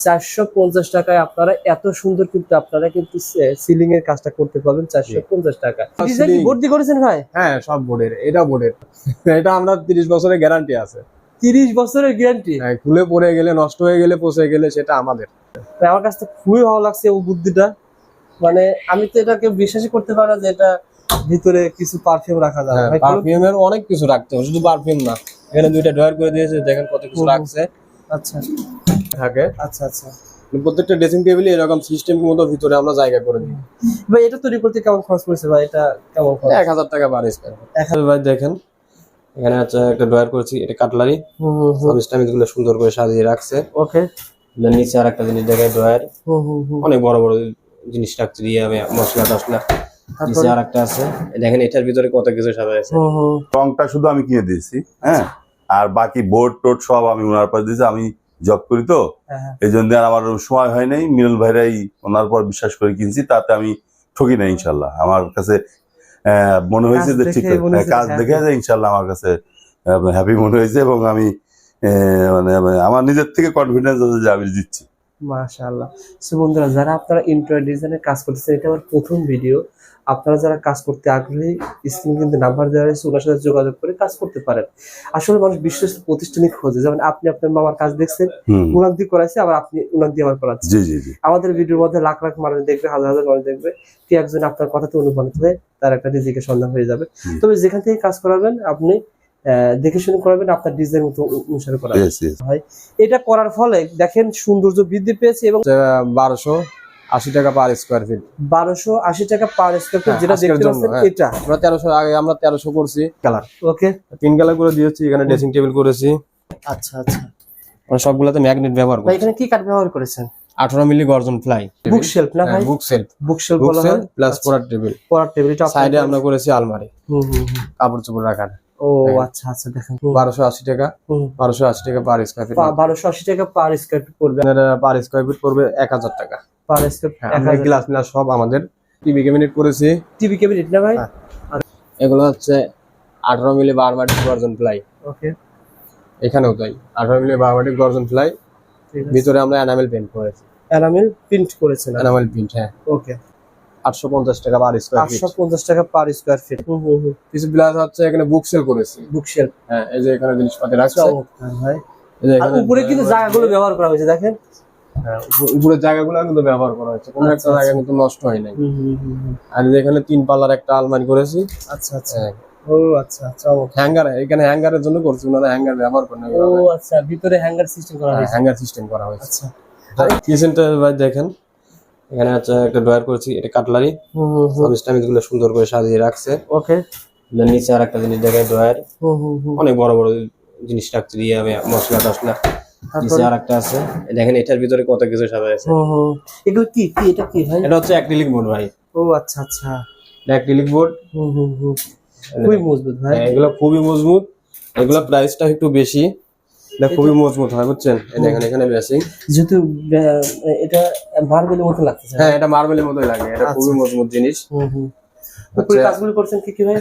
চারশো পঞ্চাশ টাকায় আপনারা এত সুন্দর কিন্তু আপনারা কিন্তু সিলিং এর কাজটা করতে পারবেন চারশো পঞ্চাশ টাকা ভর্তি করেছেন ভাই? হ্যাঁ সব বোর্ডের এটা বোর্ডের। এটা আমরা তিরিশ বছরের গ্যারান্টি আছে। তিরিশ বছরের গ্যারান্টি হ্যাঁ, খুলে পড়ে গেলে নষ্ট হয়ে গেলে পচে গেলে সেটা আমাদের। আমার কাছে খুবই ভালো লাগছে ও বুদ্ধিটা। মানে আমি তো এটাকে বিশ্বাসই করতে পারি যে এটা ভিতরে কিছু পারফিউম রাখা যাবে। ভাই, কোনো- পারফিউমের অনেক কিছু রাখতে হবে শুধু পারফিউম না। এখানে দুইটা ড্রয়ার করে দিয়েছে দেখেন কত কিছু রাখছে। আচ্ছা। থাকে। আচ্ছা আচ্ছা। প্রত্যেকটা ড্রেসিং টেবিলে এরকম সিস্টেম মতো ভিতরে আমরা জায়গা করে দিই। ভাই এটা তৈরি করতে কেমন খরচ পড়েছে ভাই? এটা কেমন খরচ? এক হাজার টাকা পার স্কোয়ার এক ভাই দেখেন এখানে হচ্ছে একটা ড্রয়ার করেছি এটা কাটলারি। হুম হুম হুম। গুলো সুন্দর করে সাজিয়ে রাখছে। ওকে নিচে আর একটা জিনিস দেখেন ড্রয়ার। অনেক বড় বড় জিনিস রাখছে দিয়ে আমি মশলা টসলা নিচে আর একটা আছে দেখেন এটার ভিতরে কত কিছু সাজা আছে। রংটা শুধু আমি কিনে দিয়েছি হ্যাঁ? আর বাকি বোর্ড টোড সব আমি ওনার পর দিয়েছি আমি জব করি তো হ্যাঁ, হ্যাঁ। এই জন্য আর আমার সময় হয় নাই। মিনল ভাইরাই ওনার পর বিশ্বাস করে কিনছি তাতে আমি ঠকি না ইনশাল্লাহ। আমার কাছে আহ, মনে হয়েছে যে ঠিক দেখে কাজ দেখে যায় ইনশাল্লাহ আমার কাছে হ্যাপি মনে হয়েছে এবং আমি আহ, মানে আমার নিজের থেকে কনফিডেন্স আছে যে আমি দিচ্ছি। মাশাআল্লাহ। সো বন্ধুরা যারা আপনারা ইন্টারিয়র ডিজাইনের কাজ করতেছেন এটা আমার প্রথম ভিডিও আপনারা যারা কাজ করতে আগ্রহী স্ক্রিন কিন্তু নাম্বার দেওয়া হয়েছে ওনার সাথে যোগাযোগ করে কাজ করতে পারেন। আসলে মানুষ বিশ্বস্ত প্রতিষ্ঠানিক খোঁজে যেমন আপনি আপনার মামার কাজ দেখছেন উনাক দিয়ে করাইছে আবার আপনি উনাক দিয়ে আবার করাচ্ছেন। আমাদের ভিডিওর মধ্যে লাখ লাখ মানুষ দেখবে হাজার হাজার মানুষ দেখবে কে একজন আপনার কথাতে অনুপ্রাণিত হয়ে তার একটা নিজেকে সন্ধান হয়ে যাবে। তবে যেখান থেকে কাজ করাবেন আপনি দেখে শুনে করাবেন আপনার ডিজাইন মতো অনু- অনুসারে Yes, yes. এটা করার ফলে দেখেন সৌন্দর্য বৃদ্ধি পেয়েছে এবং বারোশো আশি টাকা পার স্কোয়ার ফিট বারোশো আশি টাকা পার স্কোয়ার ফিট হ্যাঁ, যেটা দেখতে পাচ্ছেন হ্যাঁ। এটা। আমরা তেরোশো আগে আমরা তেরোশো করছি। কালার ওকে তিন কালার করে দিয়েছি এখানে ড্রেসিং টেবিল করেছি। আচ্ছা আচ্ছা। আমরা সবগুলোতে ম্যাগনেট ব্যবহার করি এখানে কি কাঠ ব্যবহার করেছেন? আঠারো মিলি গর্জন ফ্লাই বুক শেলফ না ভাই? বুক বুক শেলফ বলা হয়? প্লাস। পড়ার টেবিল পড়ার টেবিল সাইডে আমরা করেছি আলমারি। হুম হুম হুম। কাপড় চোপড় রাখার। ও হ্যাঁ। আচ্ছা আচ্ছা দেখেন। বারোশো আশি টাকা। বারোশো আশি টাকা পার স্কোয়ার ফিট বারোশো আশি টাকা পার স্কোয়ার ফিট পড়বে। পার স্কোয়ার ফিট পড়বে এক হাজার টাকা। পার স্কোয়ার হ্যাঁ গ্লাস সব আমাদের টিভি ক্যাবিনেট করেছি। টিভি ক্যাবিনেট না ভাই? হ্যাঁ। এগুলো হচ্ছে আঠারো মিলি গর্জন ওকে। এখানেও তাই। আঠারো মিলি বারমাটিক গর্জন ঠিক ভিতরে আমরা এনামেল পেন্ট করেছি। এনামেল প্রিন্ট করেছেন। এনামেল প্রিন্ট হ্যাঁ। ওকে। আটশো পঞ্চাশ টাকা পার স্কোয়ার ফিট আটশো পঞ্চাশ টাকা পার স্কোয়ার ফিট কিছু গ্লাস হচ্ছে এখানে বুক সেল করেছি। বুক শেলফ হ্যাঁ এই যে এখানে জিনিসপাতি রাখছে। ভাই। এই যে এখানে উপরে কিন্তু জায়গাগুলো ব্যবহার করা হয়েছে দেখেন। হ্যাঁ, উপ- উপরের জায়গাগুলো কিন্তু ব্যবহার করা হয়েছে। কোনো একটা আচ্ছা, জায়গা আচ্ছা। কিন্তু নষ্ট হয় নাই। আর এখানে তিন পাল্লার একটা আলমারি করেছি। আচ্ছা আচ্ছা। হ্যাঁ, ও আচ্ছা হ্যাঙ্গার এখানে হ্যাঙ্গারের জন্য করছি। ওনারা হ্যাঙ্গার ব্যবহার করেন ও আচ্ছা ভিতরে হ্যাঙ্গার সিস্টেম করা হয়েছে। হ্যাঙ্গার সিস্টেম করা হয়েছে। আচ্ছা। কিচেনটা ভাই দেখেন। এখানে হচ্ছে একটা ড্রয়ার করেছি এটা কাটলারি। হুম সাবস্টামিজগুলো সুন্দর করে সাজিয়ে রাখছে। ওকে নিচে আর একটা জিনিস দেখেন ড্রয়ার। হুম হুম হুম। অনেক বড় বড় জিনিস রাখছে দিয়ে আমি মশলা টসলা নিচে আর একটা আছে দেখেন এটার ভিতরে কত কিছু সাজা আছে। হুম এগুলো কি? কি এটা কি ভাই? এটা হচ্ছে অ্যাক্রিলিক বোর্ড ভাই। ও আচ্ছা আচ্ছা। অ্যাক্রিলিক বোর্ড হুম হুম হুম। খুবই মজবুত ভাই। এগুলো খুবই মজবুত। এগুলো প্রাইসটা একটু বেশি। এটা খুবই মজবুত হয় বুঝছেন? দেখেন এখানে যেহেতু এটা মার্বেলের মতো লাগতেছে। হ্যাঁ এটা মার্বেলের মতোই লাগে এটা খুবই মজবুত জিনিস। হুম হুম। আচ্ছা। কাজগুলো করছেন কি কি ভাই?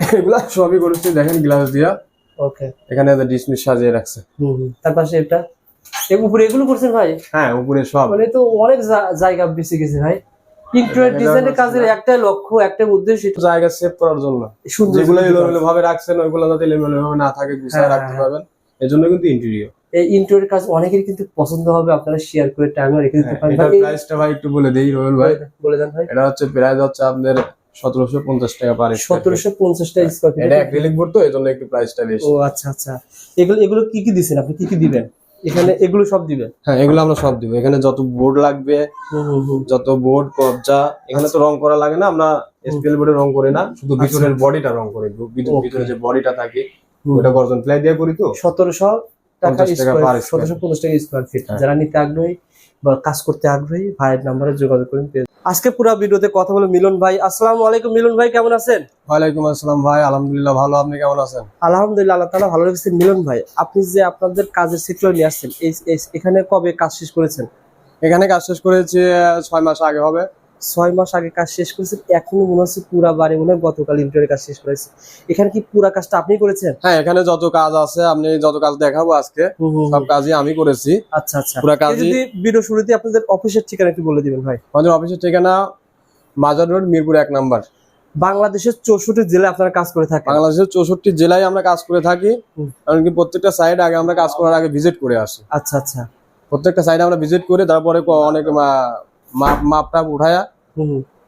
এগুলা সবই করেছি দেখেন গ্লাস দিয়া। ওকে। এখানে ডিসমিস সাজিয়ে রাখছে। হুম হুম। তার পাশে এটা এর উপরে এগুলো করছেন ভাই? হ্যাঁ উপরে সব। মানে তো অনেক জায়গা বেঁচে গেছে ভাই। ইন্টারিয়র ডিজাইনের কাজের একটাই লক্ষ্য উদ্দেশ্য। সেটা জায়গা সেভ করার জন্য। যেগুলো এলোমেলো ভাবে রাখছেন ওইগুলো যাতে এলোমেলো ভাবে না থাকে গুছিয়ে হ্যাঁ, রাখতে হ্যাঁ। পারবেন। এই জন্য কিন্তু ইন্টেরিয়র এই ইন্টারিয়র কাজ অনেকের কিন্তু পছন্দ হবে আপনারা শেয়ার করে টাইমও রেখে দিতে পারেন। এটার ভাই, প্রাইসটা ভাই একটু বলে দেই রোয়েল ভাই। বলে দেন ভাই। এটা হচ্ছে প্রাইস হচ্ছে আপনাদের সতেরোশো পঞ্চাশ টাকা পার সতেরোশো পঞ্চাশটা স্কোয়ার এটা অ্যাক্রিলিক বোর্ড তো এই জন্য একটু প্রাইসটা বেশি। ও আচ্ছা আচ্ছা। এগুলো এগুলো কি কি দিছেন আপনি? কি কি দিবেন? এখানে এগুলো সব দিবেন? হ্যাঁ এগুলো আমরা সব দিব। এখানে যত বোর্ড লাগবে যত বোর্ড কবজা এখানে তো রং করা লাগে না আমরা স্পেল বোর্ডে রং করি না। শুধু ভিতরের বডিটা রং করি ভিতরে-. যে বডিটা থাকে। ওটা গর্জন প্লাই দিয়ে করি তো? সতেরোশো টাকা 50 টাকা per square সতেরোশো পঞ্চাশ টাকা স্কোয়ার ফিট হ্যাঁ। যারা নিতে আগ্রহী বা কাজ করতে আগ্রহী ভাইয়ের নাম্বারে যোগাযোগ করুন। আজকে পুরো ভিডিওতে কথা বলে মিলন ভাই আসসালামু আলাইকুম মিলন ভাই কেমন আছেন? ওয়ালাইকুম আসসালাম ভাই আলহামদুলিল্লাহ ভালো। আপনি কেমন আছেন? আলহামদুলিল্লাহ আল্লাহ তালা ভালো রেখেছেন। মিলন ভাই আপনি যে আপনাদের কাজের সেক্টর নিয়ে আসছেন এখানে কবে কাজ শেষ করেছেন? এখানে কাজ শেষ করেছি ছয় মাস আগে হবে। ছয় মাস আগে কাজ শেষ করেছেন এখনও মনে হচ্ছে পুরা বাড়ি মনে হয় গতকাল ইন্টারের কাজ শেষ করেছে। এখানে কি পুরা কাজটা আপনি করেছেন? হ্যাঁ এখানে যত কাজ আছে আপনি যত কাজ দেখাবো আজকে সব কাজই আমি করেছি। আচ্ছা আচ্ছা। পুরা কাজ যদি ভিডিও শুরুতে আপনাদের অফিসের ঠিকানা একটু বলে দিবেন ভাই। আমাদের অফিসের ঠিকানা মাজার রোড মিরপুর এক নাম্বার। বাংলাদেশের চৌষট্টি জেলায় আপনারা কাজ করে থাকেন? বাংলাদেশের চৌষট্টি জেলায় আমরা কাজ করে থাকি। এমনকি প্রত্যেকটা সাইড আগে আমরা কাজ করার আগে ভিজিট করে আসি। আচ্ছা আচ্ছা। প্রত্যেকটা সাইড আমরা ভিজিট করে তারপরে অনেক মাপ মাপ টাপ উঠায়া।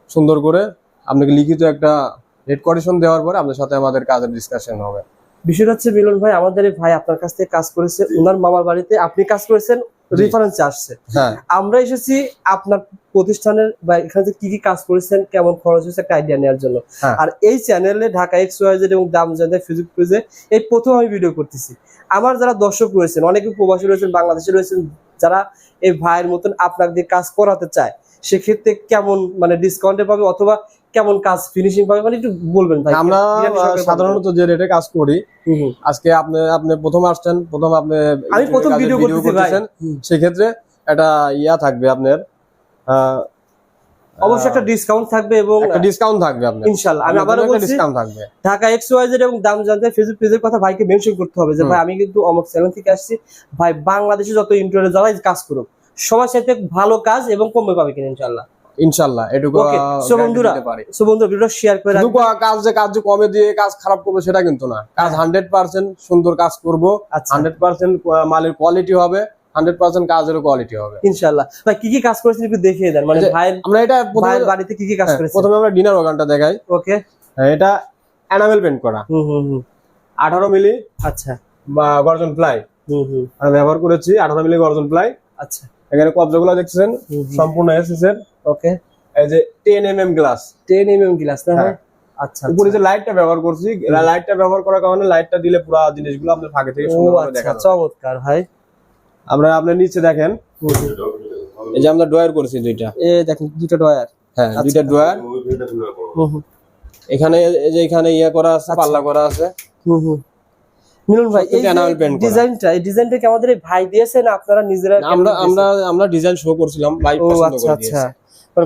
সুন্দর করে আপনাকে লিখিত একটা রেড কন্ডিশন দেওয়ার পরে আপনার সাথে আমাদের কাজের ডিসকাশন হবে। বিষয়টা হচ্ছে মিলন ভাই আমাদের ভাই আপনার কাছ থেকে কাজ করেছে ওনার মামার বাড়িতে আপনি কাজ করেছেন রেফারেন্সে আসছে। হ্যাঁ। আমরা এসেছি আপনার প্রতিষ্ঠানের বা এখানে কি কি কাজ করেছেন কেমন খরচ হয়েছে একটা আইডিয়া নেওয়ার জন্য। হ্যাঁ। আর এই চ্যানেলে ঢাকা এক্স ওয়াইজেড এবং দাম জানতে ফিজিক কুইজে এই প্রথম আমি ভিডিও করতেছি। আমার যারা দর্শক রয়েছেন অনেকে প্রবাসী রয়েছেন বাংলাদেশে রয়েছেন যারা এই ভাইয়ের মতন আপনার দিয়ে কাজ করাতে চায় সেক্ষেত্রে কেমন মানে ডিসকাউন্টে পাবে অথবা কেমন কাজ ফিনিশিং পাবে? মানে একটু বলবেন ভাই। আমরা। সাধারণত যে রেটে কাজ করি। আজকে আপনি আপনি প্রথম আসছেন প্রথম আপনি আমি প্রথম ভিডিও করতেছি ভাই। হুম। সেক্ষেত্রে একটা ইয়া থাকবে আপনার অবশ্যই একটা ডিসকাউন্ট থাকবে এবং একটা ডিসকাউন্ট থাকবে আপনার। ইনশাল্লাহ। আমি আবারও বলছি ডিসকাউন্ট থাকবে। ঢাকা এক্স ওয়াইজেড এবং দাম জানতে ফেসবুক পেজের কথা ভাইকে মেনশন করতে হবে যে ভাই আমি কিন্তু অমুক চ্যানেল থেকে আসছি। ভাই বাংলাদেশে যত ইন্টারনেট যারা কাজ করুক। সবার সাথে ভালো কাজ এবং কমে পাবে কিনা ইনশাল্লাহ ইনশাল্লাহ এটুকু Okay, আহ, so guarantee বন্ধুরা, সো বন্ধু ভিডিও শেয়ার করে শুধু কাজ যে কাজ কমে দিয়ে কাজ খারাপ করব সেটা কিন্তু না। কাজ হান্ড্রেড পার্সেন্ট সুন্দর কাজ করব। হান্ড্রেড পার্সেন্ট মালের কোয়ালিটি হবে হান্ড্রেড পার্সেন্ট কাজেরও কোয়ালিটি হবে। ইনশাল্লাহ ভাই কি কি কাজ করেছেন একটু দেখিয়ে দেন। মানে আমরা এটা প্রথমে বাড়িতে কি কি কাজ হ্যাঁ, করেছেন? প্রথমে আমরা ডিনার দেখাই। ওকে। হ্যাঁ, এটা এনামেল করা। হুম হুম মিলি আচ্ছা। বা গর্জন প্লাই। হুম হুম। আমরা ব্যবহার করেছি আঠারো মিলি গর্জন প্লাই। আচ্ছা। এখানে কবজাগুলো দেখছেন। সম্পূর্ণ এসএস এর ওকে এই যে ten M M glass ten M M glass না হ্যাঁ। আচ্ছা উপরে আচ্ছা। যে লাইটটা ব্যবহার করছি লাইটটা ব্যবহার করার কারণে লাইটটা দিলে পুরো জিনিসগুলো আপনার ফাঁকে থেকে ও সুন্দরভাবে আচ্ছা দেখা চমৎকার ভাই আমরা আপনি নিচে দেখেন। এই যে আমরা ড্রয়ার করেছি দুইটা এ দেখেন দুইটা ডয়ার হ্যাঁ আচ্ছা। দুইটা হুম এখানে এই যে এখানে ইয়ে করা আছে। পাল্লা করা আছে হুম হুম। মিলন ভাই এই সবকিছু enamel paint করা। ডিজাইনটা এই ডিজাইনটা কি আমাদের ভাই দিয়েছে আপনারা নিজেরা আমরা আমরা আমরা ডিজাইন শো করছিলাম ভাই ও পছন্দ করে আচ্ছা। দিয়েছে।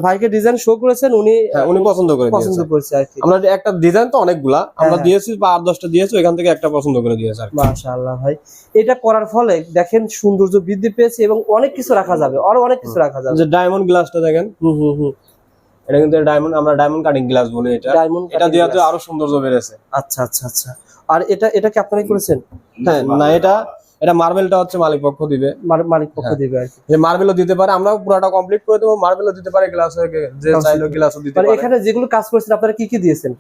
ভাইকে ডিজাইন শো করেছেন উনি হ্যাঁ উনি পছন্দ করে পছন্দ করেছে আর কি। আমরা একটা ডিজাইন তো অনেকগুলা আমরা হ্যাঁ। দিয়েছি বা আট দশটা দিয়েছি এখান থেকে একটা পছন্দ করে দিয়েছে আর মাশাআল্লাহ ভাই। এটা করার ফলে দেখেন সৌন্দর্য বৃদ্ধি পেয়েছে এবং অনেক কিছু রাখা যাবে আরও অনেক কিছু রাখা যাবে। যে ডায়মন্ড গ্লাসটা দেখেন হুম হুম হুম। এটা কিন্তু ডায়মন্ড আমরা ডায়মন্ড কাটিং গ্লাস বলি এটা। ডায়মন্ড এটা দেওয়াতে আরও সৌন্দর্য বেড়েছে। আচ্ছা আচ্ছা আচ্ছা। আর এটা এটা কি আপনারাই করেছেন? হ্যাঁ না এটা এটা মার্বেলটা হচ্ছে মালিক পক্ষ দিবে। মালিক পক্ষ হ্যাঁ। দেবে আর কি। মার্বেলও দিতে পারে আমরা পুরোটা কমপ্লিট করে দেবো মার্বেলও দিতে পারে গ্লাস যে চাইলো গ্লাসও দিতে পারে। এখানে যেগুলো কাজ করেছেন আপনারা কি কি দিয়েছেন?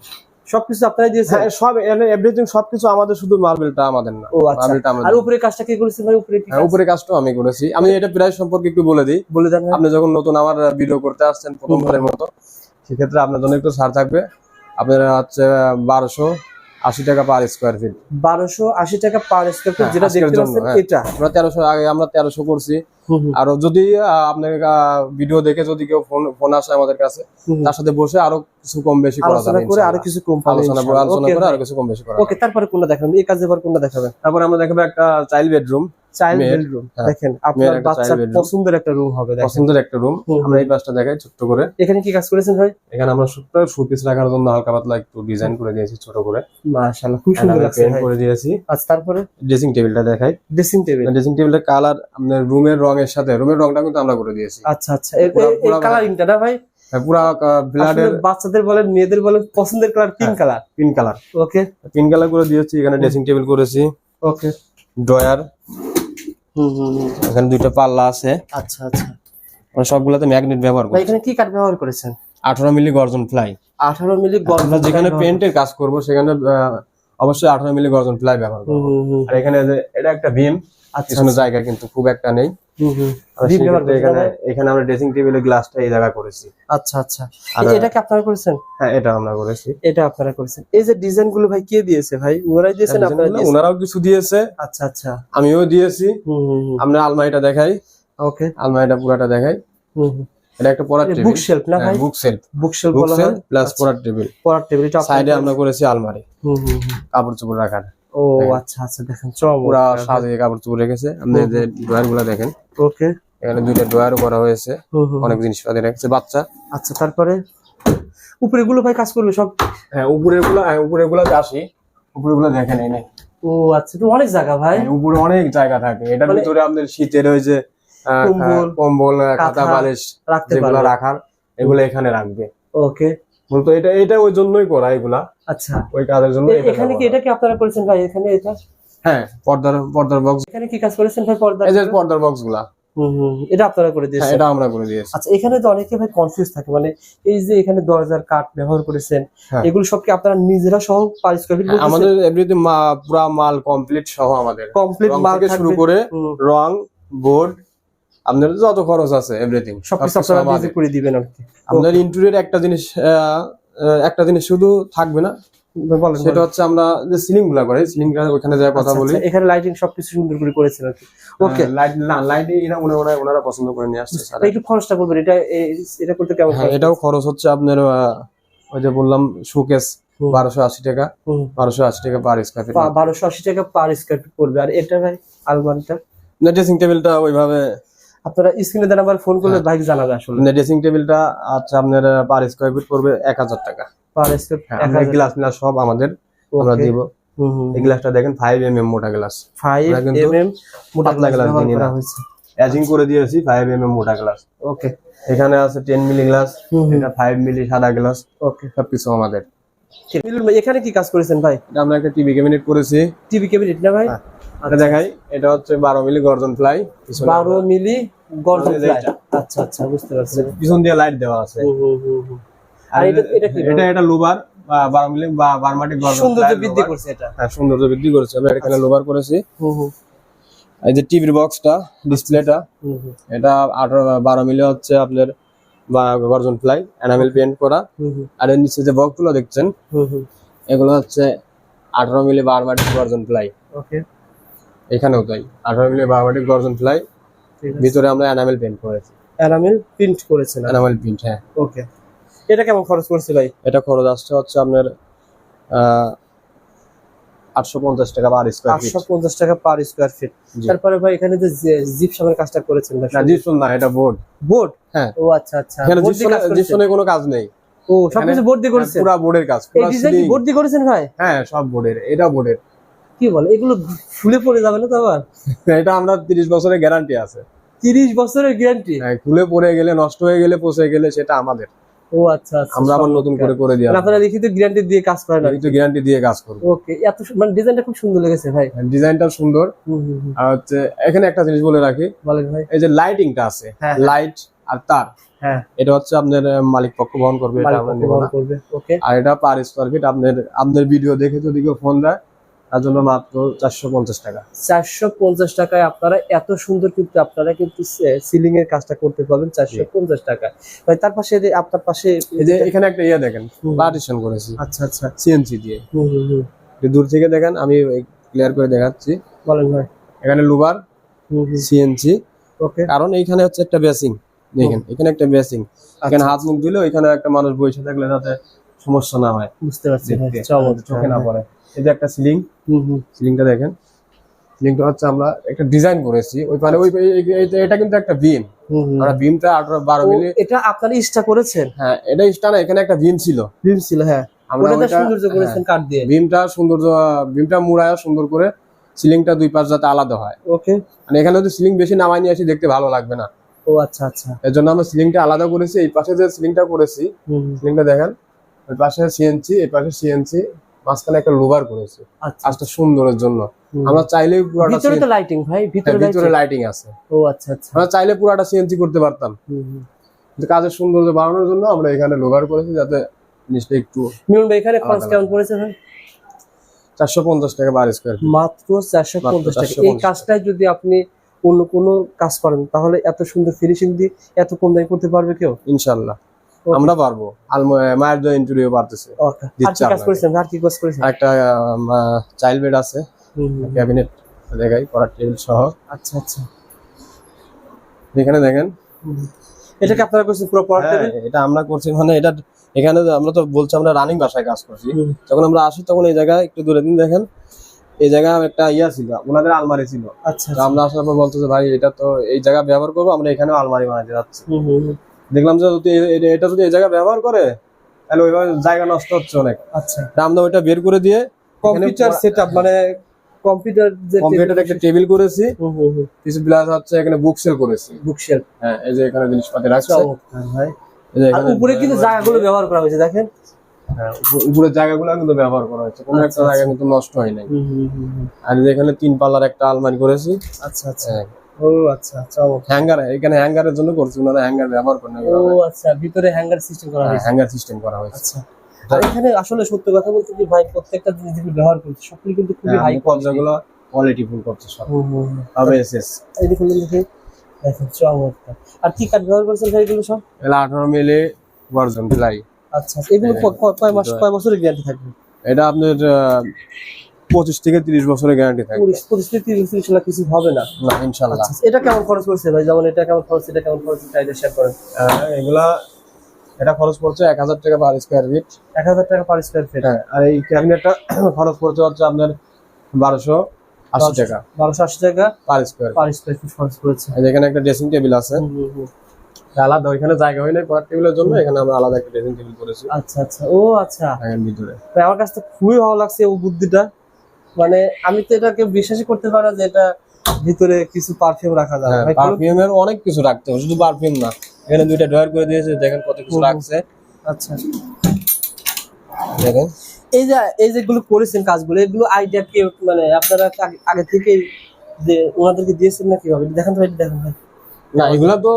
সবকিছু আপনারাই দিয়েছেন? হ্যাঁ সব এভরিথিং সবকিছু আমাদের শুধু মার্বেলটা আমাদের না। ও আচ্ছা। মার্বেলটা আমাদের আর উপরে কাজটা কি করেছেন ভাই? উপরে হ্যাঁ, উপরে কাজটাও আমি করেছি। আমি এটা প্রাইস সম্পর্কে একটু বলে দিই। বলে দেন আপনি যখন নতুন আমার ভিডিও করতে আসছেন প্রথমবারের মতো সেক্ষেত্রে আপনার জন্য একটু ছাড় থাকবে। আপনার হচ্ছে বারোশো আশি টাকা পার স্কোয়ার ফিট বারোশো আশি টাকা পার স্কোয়ার ফিট হ্যাঁ, যেটা দেখতে পাচ্ছেন হ্যাঁ। এটা। আমরা তেরোশো আগে আমরা তেরোশো করছি। আরও যদি আপনার ভিডিও দেখে যদি কেউ ফোন ফোন আসে আমাদের কাছে তার সাথে বসে আরও কিছু কম বেশি করা যাবে করে আরও কিছু কম আলোচনা করে আলোচনা করে আরও কিছু কম বেশি করা ওকে তারপরে কোনটা দেখাবেন? এই কাজে এবার কোনটা দেখাবেন। তারপর আমরা দেখাবো একটা চাইল্ড বেডরুম চাইল্ড বেডরুম দেখেন আপনার একটা বাচ্চার পছন্দের একটা রুম হবে পছন্দের একটা রুম আমরা এই পাশটা দেখাই করে। এখানে কি কাজ করেছেন ভাই? এখানে আমরা শোপিস রাখার জন্য হালকা পাতলা একটু ডিজাইন করে দিয়েছি ছোট করে। মাশাআল্লাহ খুব সুন্দর লাগছে করে দিয়েছি। আচ্ছা তারপরে? ড্রেসিং টেবিলটা দেখাই। ড্রেসিং টেবিল ড্রেসিং টেবিলের কালার আপনার রুমের রঙের সাথে রুমের রংটা কিন্তু আমরা করে দিয়েছি। আচ্ছা আচ্ছা। কালারিংটা না ভাই? হ্যাঁ, পুরা ব্লাডের বাচ্চাদের বলেন মেয়েদের বলেন পছন্দের colour pink. Colour pink colour okay. Pink colour করে দিয়েছি এখানে ড্রেসিং টেবিল করেছি। ওকে। ড্রয়ার। এখানে দুইটা পাল্লা আছে। আচ্ছা আচ্ছা। সবগুলাতে ম্যাগনেট ব্যবহার করি এখানে কি কাঠ ব্যবহার করেছেন? আঠারো মিলি গর্জন ফ্লাই মিলি আমরা যেখানে পেন্টের কাজ করব সেখানে অবশ্যই আঠারো মিলি গর্জন ফ্লাই ব্যবহার করব। আর এখানে যে এটা একটা আচ্ছা পিছনে জায়গা কিন্তু খুব একটা নেই। এখানে এখানে আমরা ড্রেসিং টেবিলের গ্লাসটা এই জায়গা করেছি। আচ্ছা আচ্ছা। এটা কি আপনারা করেছেন? হ্যাঁ এটা আমরা করেছি। এটা আপনারা করেছেন। এই যে ডিজাইনগুলো ভাই কে দিয়েছে ভাই? ওরাই দিয়েছেন আপনারা ওনারাও কিছু দিয়েছে। আচ্ছা আচ্ছা। আমিও দিয়েছি। আমরা আলমারিটা দেখাই। ওকে। আলমারিটা পুরাটা দেখাই। হুম এটা একটা পড়ার টেবিল বুক শেলফ না ভাই? বুক বুক শেলফ বলা সেলফ হয়? প্লাস পড়ার টেবিল পড়ার সাইডে আমরা করেছি আলমারি। হুম হুম হুম। কাপড় চোপড় রাখার। ও আচ্ছা আচ্ছা দেখেন পুরা সাজিয়ে কাপড় চোপড় রেখেছে আপনি যে ড্রয়ারগুলা দেখেন ওকে। এখানে দুইটা ড্রয়ারও করা হয়েছে। অনেক জিনিসপাতি রেখেছে বাচ্চা। আচ্ছা তারপরে? উপরে গুলো ভাই কাজ করবে সব? হ্যাঁ উপরেরগুলো হ্যাঁ উপরেরগুলো আসি। উপরেরগুলো দেখেন এই নেই। ও আচ্ছা তো অনেক জায়গা ভাই। হ্যাঁ, উপরে অনেক জায়গা থাকে। এটার মানে- ভিতরে আপনার শীতের ওই যে কম্বল, কম্বল খাতা বালিশ রাখতে যেগুলো রাখার এগুলো এখানে রাখবে। ওকে। মূলত এটা এটা ওই জন্যই করা এগুলা। আচ্ছা। ওই কাজের জন্য এখানে কি এটা কি আপনারা করেছেন ভাই? এখানে এটা? হ্যাঁ পর্দার পর্দার বক্স এখানে কি কাজ করেছেন ভাই পর্দা এই যে পর্দার বক্সগুলা হুম হুম। এটা আপনারা করে হ্যাঁ দিয়েছেন এটা আমরা করে দিয়েছি। আচ্ছা এখানে তো অনেকে ভাই কনফিউজ থাকে। মানে এই যে এখানে দরজার কাঠ ব্যবহার করেছেন হ্যাঁ। এগুলো সব কি আপনারা নিজেরা সহ হ্যাঁ, আমাদের পুরা মাল কমপ্লিট সহ আমাদের। কমপ্লিট মাল শুরু করে রং বোর্ড আপনার যত খরচ আছে এভরিথিং সবকিছু আপনারা নিজে করে দিবেন আর কি। একটা জিনিস একটা জিনিস শুধু থাকবে না সেটা হচ্ছে আমরা যে সিলিংগুলা করে সিলিং ওখানে যা কথা বলি আচ্ছা, এখানে লাইটিং সবকিছু সুন্দর করে করেছেন আর কি। ওকে লাইট না লাইট এরা ওনারা পছন্দ করে নিয়ে আসছে। একটু খরচটা এটা এটা করতে কেমন হ্যাঁ এটাও খরচ হচ্ছে আপনার ওই যে বললাম শোকেস বারোশো আশি টাকা। বারোশো আশি টাকা পার স্কোয়ার ফিট বারোশো আশি টাকা পার স্কোয়ার ফিট পড়বে। আর এটা ভাই আলমারিটা? ড্রেসিং টেবিলটা ওইভাবে আপনারা স্ক্রিনে দেন আবার ফোন করলে বাইক জানাবে আসলে। ড্রেসিং টেবিলটা আচ্ছা আপনার পার স্কোয়ার ফিট পড়বে এক হাজার টাকা। পার স্কোয়ার হ্যাঁ গ্লাস মিলাস সব আমাদের আমরা দিব। এই গ্লাসটা দেখেন ফাইভ এম এম মোটা গ্লাস ফাইভ ওরা কিন্তু এম এম মোটা গ্লাস দিয়ে করা হয়েছে। অ্যাজিং করে দিয়েছি ফাইভ এম এম মোটা গ্লাস ওকে এখানে আছে টেন মিলি গ্লাস এটা ফাইভ মিলি সাদা গ্লাস ওকে সবকিছু আমাদের। এখানে কি কাজ করেছেন ভাই? আমরা একটা টিভি ক্যাবিনেট করেছি। টিভি ক্যাবিনেট না ভাই? হ্যাঁ। দেখাই এটা হচ্ছে বারো মিলি গর্জন ফ্লাই বারো মিলি গর্জন আচ্ছা আচ্ছা বুঝতে পারছি। পিছন দিয়ে লাইট দেওয়া আছে। আর এটা এটা কি এটা এটা লোবার বারো মিলি বা বারমাটিক গর্জন সৌন্দর্য বৃদ্ধি করছে এটা। হ্যাঁ সৌন্দর্য বৃদ্ধি করেছে। আমরা এখানে লোবার করেছি। হুম হুম। এই যে টিভির বক্সটা ডিসপ্লেটা এটা আঠারো বারো মিলি হচ্ছে আপনার বা- গর্জন ফ্লাই এনামেল পেন্ট করা। আর এর নিচে যে বক্সগুলো দেখছেন এগুলো হচ্ছে আঠারো মিলি বারমাটিক গর্জন ফ্লাই ওকে এখানেও তাই। আঠারো মিলি বারমাটিক গর্জন ফ্লাই ভিতরে আমরা এনামেল পেন্ট করেছি। এনামেল প্রিন্ট করেছেন এনামেল প্রিন্ট হ্যাঁ। ওকে এটা কেমন খরচ করছে ভাই? এটা খরচ আসছে হচ্ছে আপনার আটশো পঞ্চাশ টাকা পার স্কোয়ার আটশো পঞ্চাশ টাকা পার স্কোয়ার ফিট তারপরে ভাই এখানে যে জিপসামের কাজটা করেছেন না জিপসন না এটা বোর্ড বোর্ড হ্যাঁ। ও আচ্ছা আচ্ছা। এখানে board দিয়ে কাজ করেছেন? জিপসনে কোনো কাজ নেই। ও সবকিছু বোর্ড দিয়ে করেছেন? পুরো বোর্ডের কাজ পুরো বোর্ড দিয়ে করেছেন ভাই? হ্যাঁ সব বোর্ডের এটা বোর্ডের কি বলে? এগুলো ফুলে পড়ে যাবে না তো আবার? এটা আমরা তিরিশ বছরের গ্যারান্টি আছে। তিরিশ বছরের গ্যারান্টি হ্যাঁ, খুলে পড়ে গেলে নষ্ট হয়ে গেলে পচে গেলে সেটা আমাদের। ও আচ্ছা আচ্ছা আমরা আবার নতুন করে করে দিয়ে মানে আপনারা লিখিত গ্যারান্টি দিয়ে কাজ করেন কিন্তু গ্যারান্টি দিয়ে কাজ করব। ওকে এত মানে ডিজাইনটা খুব সুন্দর লেগেছে ভাই। ডিজাইনটা সুন্দর। হুম হুম। আর হচ্ছে এখানে একটা জিনিস বলে রাখি। বলেন ভাই। এই যে লাইটিংটা আছে হ্যাঁ। লাইট আর তার হ্যাঁ। এটা হচ্ছে আপনার মালিক পক্ষ বহন করবে এটা আমরা। করবে ওকে আর এটা পার স্কোয়ার ফিট আপনার আপনার ভিডিও দেখে যদি কেউ ফোন দেয় তার জন্য মাত্র চারশো পঞ্চাশ টাকা। চারশো পঞ্চাশ টাকায় আপনারা এত সুন্দর কিন্তু আপনারা কিন্তু সিলিং এর কাজটা করতে পারবেন চারশো পঞ্চাশ টাকা ভাই তার পাশে আপনার পাশে এখানে একটা ইয়ে দেখেন পার্টিশন করেছি। আচ্ছা আচ্ছা। সিএনসি দিয়ে। দূর থেকে দেখেন আমি ক্লিয়ার করে দেখাচ্ছি। বলেন ভাই। এখানে লুবার সিএনসি ওকে। কারণ এইখানে হচ্ছে একটা বেসিং দেখেন এখানে একটা বেসিং। এখানে হাত মুখ দিলে ওইখানে একটা মানুষ বসে থাকলে যাতে সমস্যা না হয়। বুঝতে পারছি চোখে না পড়ে। এই যে একটা সিলিং সিলিংটা দেখেন। সিলিংটা হচ্ছে আমরা একটা ডিজাইন করেছি। ওই মানে ওই এটা কিন্তু একটা বিম। আমরা বিমটা আঠারো বারো মিলি এটা আপনারা ইস্টা করেছেন? হ্যাঁ এটা স্টার এখানে একটা বিম ছিল। বিম ছিল হ্যাঁ। আমরা সৌন্দর্য করেছেন কাঠ দিয়ে। হ্যাঁ, বিমটা সৌন্দর্য বিমটা মুড়ায় সুন্দর করে সিলিংটা দুই পাশ যাতে আলাদা হয়। ওকে মানে এখানে যদি সিলিং বেশি নামাই নিয়ে আসি দেখতে ভালো লাগবে না। ও আচ্ছা আচ্ছা। এর জন্য আমরা সিলিংটা আলাদা করেছি। এই পাশে যে সিলিংটা করেছি। সিলিংটা দেখেন ওই পাশে সিএনসি এই পাশে সিএনসি মাঝখানে একটা লোভার করেছি। আচ্ছা। সুন্দরের জন্য। আমরা চাইলে পুরাটা ভিতরে তো লাইটিং ভাই ভিতরে হ্যাঁ, ভিতরে লাইটিং লাইটিং আছে। ও আচ্ছা আচ্ছা। আমরা চাইলে পুরাটা সিএনসি করতে পারতাম। কিন্তু কাজের সৌন্দর্য বাড়ানোর জন্য আমরা এখানে লোভার করেছি যাতে জিনিসটা একটু মিলন ভাই এখানে খরচ কেমন পড়েছে ভাই? চারশো পঞ্চাশ টাকা বার স্কোয়ার মাত্র চারশো মাত্র পঞ্চাশ টাকা। এই কাজটাই যদি আপনি অন্য কোনো কাজ করেন তাহলে এত সুন্দর ফিনিশিং দিয়ে এত কম দামে করতে পারবে কেউ? ইনশাল্লাহ। Okay. আমরা পারব। মায়ের জন্য ইন্টারভিউ পারতেছে। একটা চাইল্ড বেড আছে। ক্যাবিনেট দেখাই পড়ার টেবিল সহ। আচ্ছা আচ্ছা। এখানে দেখেন। এটাকে আপনারা করেছেন পুরো পড়ার হ্যাঁ, টেবিল এটা আমরা করছি মানে এটা এখানে আমরা তো বলছি আমরা রানিং বাসায় কাজ করছি। যখন আমরা আসি তখন এই জায়গায় একটু দূরে দিন দেখেন এই জায়গায় একটা ইয়া ছিল ওনাদের আলমারি ছিল। আচ্ছা আমরা আসার পর বলতেছে ভাই এটা তো এই জায়গা ব্যবহার করব আমরা এখানেও আলমারি বানাতে যাচ্ছি। দেখলাম যে যদি এটা যদি এই জায়গা ব্যবহার করে তাহলে ওইভাবে জায়গা নষ্ট হচ্ছে অনেক। আচ্ছা। আমরা ওইটা বের করে দিয়ে কম্পিউটার সেটআপ মানে কম্পিউটার যে কম্পিউটার একটা টেবিল করেছি। কিছু প্লাস হচ্ছে এখানে বুক সেল করেছি হ্যাঁ এই যে এখানে জিনিসপাতি রাখছে। ভাই। আর উপরে কিন্তু জায়গাগুলো ব্যবহার করা হয়েছে দেখেন। হ্যাঁ, উপরের জায়গাগুলো কিন্তু ব্যবহার করা হয়েছে। কোনো একটা আচ্ছা, জায়গা কিন্তু নষ্ট হয় নাই। আর এখানে তিন পাল্লার একটা আলমারি করেছি। আচ্ছা আচ্ছা। হ্যাঁ। ও আচ্ছা চমৎকার। হ্যাঙ্গার এখানে হ্যাঙ্গারের জন্য করছি ওনারা হ্যাঙ্গার ব্যবহার করেন ও আচ্ছা ভিতরে হ্যাঙ্গার সিস্টেম করা হয়েছে। হ্যাঙ্গার সিস্টেম করা হয়েছে। আচ্ছা আর এখানে আসলে সত্য কথা বলতে কি ভাই প্রত্যেকটা জিনিস যেগুলো ব্যবহার করছে সবগুলো কিন্তু খুবই হ্যাঁ, হাই পর্যাগুলো কোয়ালিটি ফুল করছে সব। তবে এসএস এই দেখুন দেখি দেখুন। চমৎকার। আর কি কাঠ ব্যবহার করছেন ভাই এগুলো সব? এগুলো আঠারো মিলি ভার্জন প্লাই আচ্ছা আচ্ছা। এগুলো কয় মাস কয় বছরের গ্যারান্টি থাকবে? এটা আপনার পঁচিশ থেকে তিরিশ বছরের গ্যারান্টি থাকবে। পরিস- পরিস্থিতি ইনশাল্লাহ কিছু হবে না। না ইনশাল্লাহ। আচ্ছা আচ্ছা। এটা কেমন খরচ পড়ছে ভাই? যেমন এটা কেমন খরচ এটা কেমন খরচ চাইলে শেয়ার করেন। এগুলা এটা খরচ পড়ছে এক হাজার টাকা পার স্কোয়ার ফিট এক হাজার টাকা পার স্কোয়ার ফিট হ্যাঁ আর এই ক্যাবিনেটটা খরচ পড়ছে হচ্ছে আপনার বারোশো আশি টাকা। বারোশো আশি টাকা per square per square feet খরচ পড়েছে। এখানে একটা ড্রেসিং টেবিল আছে। আলাদা ওইখানে জায়গা হয় নাই পড়ার টেবিলের জন্য এখানে আমরা আলাদা একটা ড্রেসিং টেবিল করেছি। আচ্ছা আচ্ছা ও আচ্ছা। ভিতরে। আমার কাছে তো খুবই ভালো লাগছে ও বুদ্ধিটা। মানে আমি তো এটাকে বিশ্বাসই করতে পারি যে এটা ভিতরে কিছু পারফিউম রাখা যাবে। হ্যাঁ পারফিউমের অনেক কিছু রাখতে হবে শুধু পারফিউম না। এখানে দুইটা ড্রয়ার করে দিয়েছে দেখেন কত কিছু রাখছে। আচ্ছা। দেখেন। এই যে এই যেগুলো করেছেন কাজগুলো এগুলো আইডিয়া কে মানে আপনারা আগে- থেকে যে ওনাদেরকে দিয়েছেন না কীভাবে দেখেন তো এটা দেখেন না এগুলো তো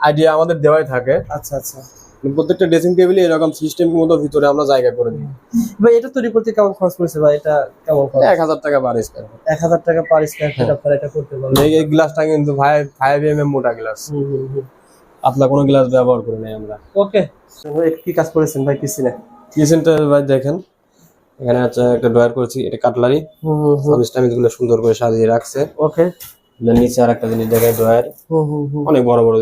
আইডিয়া আমাদের দেওয়াই থাকে। আচ্ছা আচ্ছা। প্রত্যেকটা ড্রেসিং টেবিলে এরকম সিস্টেম মতো ভিতরে আমরা জায়গা করে দিই। ভাই এটা তৈরি করতে কেমন খরচ পড়েছে ভাই? এটা কেমন খরচ? এক হাজার টাকা পার স্কোয়ার এক হাজার টাকা পার স্কোয়ার ফিট আপনারা এটা করতে পারবেন। এই গ্লাসটা কিন্তু ফাইভ ফাইভ এম এম মোটা গ্লাস। আপনার কোনো গ্লাস ব্যবহার করি নাই আমরা। ওকে কি কাজ করেছেন ভাই কিসিনে কিচেনটা ভাই দেখেন এখানে হচ্ছে একটা ড্রয়ার করেছি এটা কাটলারি। হুম হুম হুম। সামিস টামিজগুলো সুন্দর করে সাজিয়ে রাখছে। ওকে নিচে আর একটা জিনিস দেখায় ড্রয়ার। অনেক বড় বড়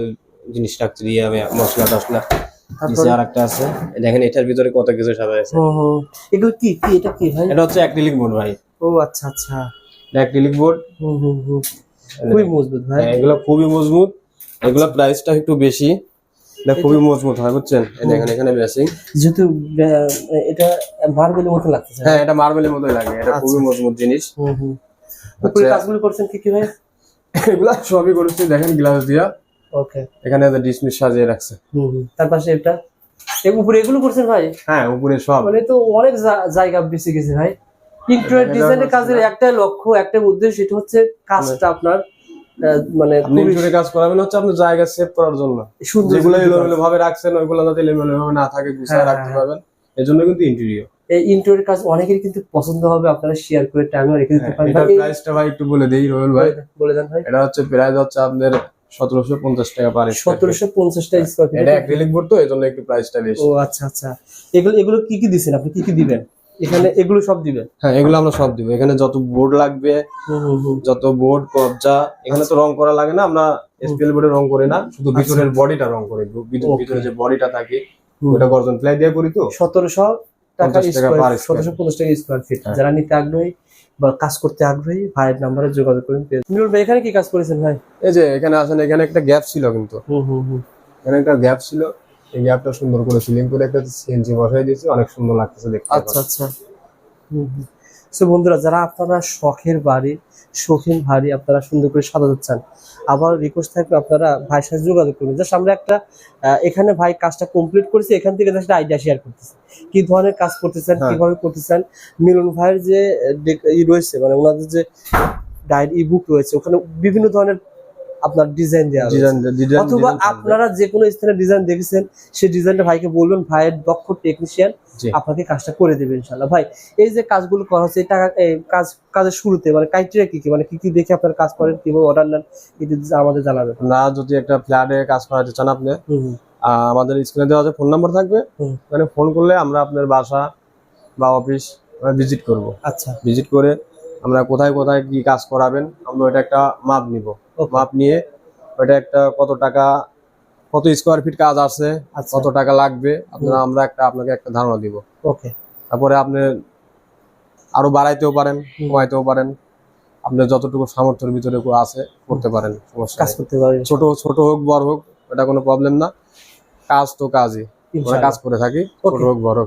জিনিস রাখছে দিয়ে আমি মশলা টসলা নিচে আছে। দেখেন এটার ভিতরে কত কিছু সাজা আছে। হুম হুম এগুলো কি? কি? এটা কি ভাই? এটা হচ্ছে অ্যাক্রিলিক বোর্ড ভাই। ও আচ্ছা আচ্ছা। এটা অ্যাক্রিলিক বোর্ড। হুম হুম হুম। খুবই মজবুত ভাই। এগুলো খুবই মজবুত। এগুলো প্রাইসটা একটু বেশি। এটা খুবই মজবুত হয় বুঝছেন? দেখেন এখানে যেহেতু এটা মার্বেলের মতো লাগতেছে। হ্যাঁ এটা মার্বেলের মতোই লাগে। এটা খুবই মজবুত জিনিস। হুম হুম। কাজগুলো করছেন কি কি ভাই? এগুলা সবই করেছি দেখেন গ্লাস দিয়া। এখানে তো ডিসমিস সাজিয়ে রাখছে। হুম তার পাশে এটা উপরে এগুলো করছেন ভাই? হ্যাঁ উপরে সব। মানে তো অনেক জায়গা বেঁচে গেছে ভাই। ইন্টারিয়র ডিজাইনের কাজের একটা লক্ষ্য একটা উদ্দেশ্য সেটা হচ্ছে কাজটা মানে আপনার মানে হচ্ছে আপনার জায়গা সেভ করার জন্য। ভাবে রাখছেন ওইগুলো যাতে ভাবে না থাকে গুছিয়ে হ্যাঁ, রাখতে হ্যাঁ, এজন্য কিন্তু হ্যাঁ। কাজ অনেকের কিন্তু পছন্দ হবে আপনারা শেয়ার করে ভাই একটু বলে দেই ভাই। বলে দেন এটা হচ্ছে হচ্ছে আপনাদের 1750 টাকা টাকা ফিট বোর্ড হ্যাঁ, এখানে যত বোর্ড লাগবে যত বোর্ড কবজা এখানে তো রং করা লাগে না আমরা স্পেল বোর্ডে রং করি না শুধু ভিতরের বডিটা রং করে। ভিতরে যে বডিটা থাকে ওটা গর্জন প্লাই দিয়ে করি তো। 1700 টাকা সতেরোশো পঞ্চাশ টাকা স্কোয়ার ফিট যারা নিতে আগ্রহী বা কাজ করতে আগ্রহী ভাইয়ের নাম্বারে যোগাযোগ করুন মিলন ভাই এখানে কি কাজ করেছেন ভাই? এই যে এখানে আসেন এখানে একটা গ্যাপ ছিল কিন্তু। হুম হুম হুম। এখানে একটা গ্যাপ ছিল এই গ্যাপটা সুন্দর করে সিলিং করে একটা সিএনজি বসাই দিয়েছি অনেক সুন্দর লাগতেছে দেখতে। আচ্ছা আচ্ছা। সো বন্ধুরা যারা আপনারা শখের বাড়ি শৌখিন বাড়ি আপনারা সুন্দর করে সাজাতে চান আবার রিকোয়েস্ট থাকবে আপনারা ভাইয়ের সাথে যোগাযোগ করবেন। জাস্ট আমরা একটা এখানে ভাই কাজটা কমপ্লিট করেছি এখান থেকে জাস্ট আইডিয়া শেয়ার করতেছি। কি ধরনের কাজ করতেছেন চান কীভাবে করতেছেন মিলন ভাইয়ের যে ই রয়েছে মানে ওনাদের যে ডায়ের ই বুক রয়েছে ওখানে বিভিন্ন ধরনের আপনার ডিজাইন দেওয়া অথবা আপনারা যে কোনো স্থানে ডিজাইন দেখেছেন সেই ডিজাইনটা ভাইকে বলবেন ভাইয়ের দক্ষ টেকনিশিয়ান আপনাকে কাজটা করে দেবে ইনশাল্লাহ ভাই এই যে কাজগুলো করা হচ্ছে এই টাকা কাজ কাজের শুরুতে মানে ক্রাইটেরিয়া কি কি? মানে কি কি দেখে আপনারা কাজ করেন কীভাবে অর্ডার নেন এটা যদি আমাদের জানাবেন। না যদি একটা ফ্ল্যাটে কাজ করাতে চান আপনি আমাদের স্ক্রিনে দেওয়া আছে ফোন নাম্বার থাকবে। মানে ফোন করলে আমরা আপনার বাসা বা অফিস ভিজিট করব। আচ্ছা। ভিজিট করে আমরা কোথায় কোথায় কি কাজ করাবেন আমরা ওটা একটা মাপ নিব। মাপ নিয়ে ওটা একটা কত টাকা কত স্কোয়ার ফিট কাজ আছে আচ্ছা। কত টাকা লাগবে আপনারা আমরা একটা আপনাকে একটা ধারণা দিব। ওকে তারপরে আপনি আরও বাড়াইতেও পারেন কমাইতেও পারেন। আপনার যতটুকু সামর্থ্যের ভিতরে আছে করতে পারেন সমস্যা কাজ করতে পারবেন। ছোট ছোট হোক বড় হোক এটা কোনো প্রবলেম না। কাজ তো কাজই। আমরা কাজ করে থাকি ছোট হোক বড় হোক।